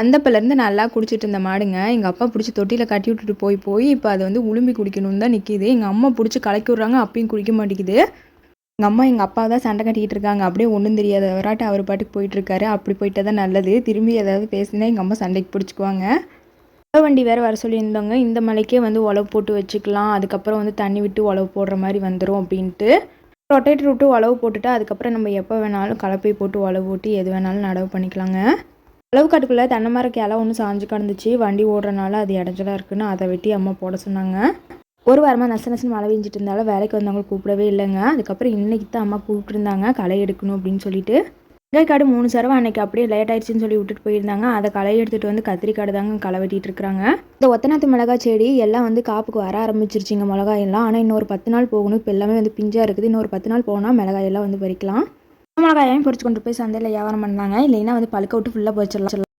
அந்தப்பிலேருந்து நல்லா குடிச்சிட்டு இருந்த மாடுங்க எங்கள் அப்பா பிடிச்சி தொட்டியில் கட்டி விட்டுட்டு போய் போய் இப்போ அது வந்து உளும்பி குடிக்கணும்னு தான் நிற்கிது எங்கள் அம்மா பிடிச்சி கலக்கி விட்றாங்க அப்பயும் குடிக்க மாட்டேங்குது. எங்கள் அம்மா எங்கள் அப்பா தான் சண்டை கட்டிக்கிட்டு இருக்காங்க. அப்படியே ஒன்றும் தெரியாத வராட்டு அவர் பாட்டுக்கு போயிட்டுருக்காரு அப்படி போயிட்டா தான் நல்லது. திரும்பி ஏதாவது பேசினா எங்கள் அம்மா சண்டைக்கு பிடிச்சிக்குவாங்க. உழவு வண்டி வேறு வர சொல்லியிருந்தவங்க இந்த மலைக்கே வந்து உழவு போட்டு வச்சுக்கலாம். அதுக்கப்புறம் வந்து தண்ணி விட்டு உழவு போடுற மாதிரி வந்துடும் அப்படின்ட்டு. ரொட்டேட்டர் விட்டு உழவு போட்டுட்டு அதுக்கப்புறம் நம்ம எப்போ வேணாலும் கலப்பை போட்டு உழவு ஓட்டி எது வேணாலும் நடவு பண்ணிக்கலாங்க. அளவு காட்டுக்குள்ளே தென்னை மர கிளை ஒன்று சாஞ்சு கிடந்துச்சு. வண்டி ஓடுறனால அது இடைஞ்சலாக இருக்குன்னு அதை வெட்டி அம்மா போட சொன்னாங்க. ஒரு வாரமாக நச நசன் மழை பெஞ்சிட்டு இருந்தாலும் வேலைக்கு வந்தவங்க கூப்பிடவே இல்லைங்க. அதுக்கப்புறம் இன்னைக்கு தான் அம்மா கூப்பிட்டுருந்தாங்க. களை எடுக்கணும் அப்படின்னு சொல்லிட்டு. வெங்காய்க்காடு மூணு சரவை அன்னைக்கு அப்படியே லேட் ஆயிடுச்சுன்னு சொல்லி விட்டுட்டு போயிருந்தாங்க. அதை களை எடுத்துகிட்டு வந்து கத்திரிக்காடு தாங்க களை வெட்டிட்டு இருக்கிறாங்க. இந்த ஒத்தநாத்து மிளகாய் செடி எல்லாம் வந்து காப்புக்கு வர ஆரம்பிச்சிருச்சுங்க மிளகாயெல்லாம். ஆனால் இன்னொரு பத்து நாள் போகணும். இப்போ எல்லாமே வந்து பிஞ்சாக இருக்குது. இன்னொரு பத்து நாள் போனால் மிளகாயெல்லாம் வந்து பறிக்கலாம். மிளகாயும் பொறிச்சு கொண்டு போய் சந்தையில் வியாபாரம் பண்ணாங்க. இல்லைன்னா வந்து பழுக்க விட்டு ஃபுல்லாக போச்சிடலாம்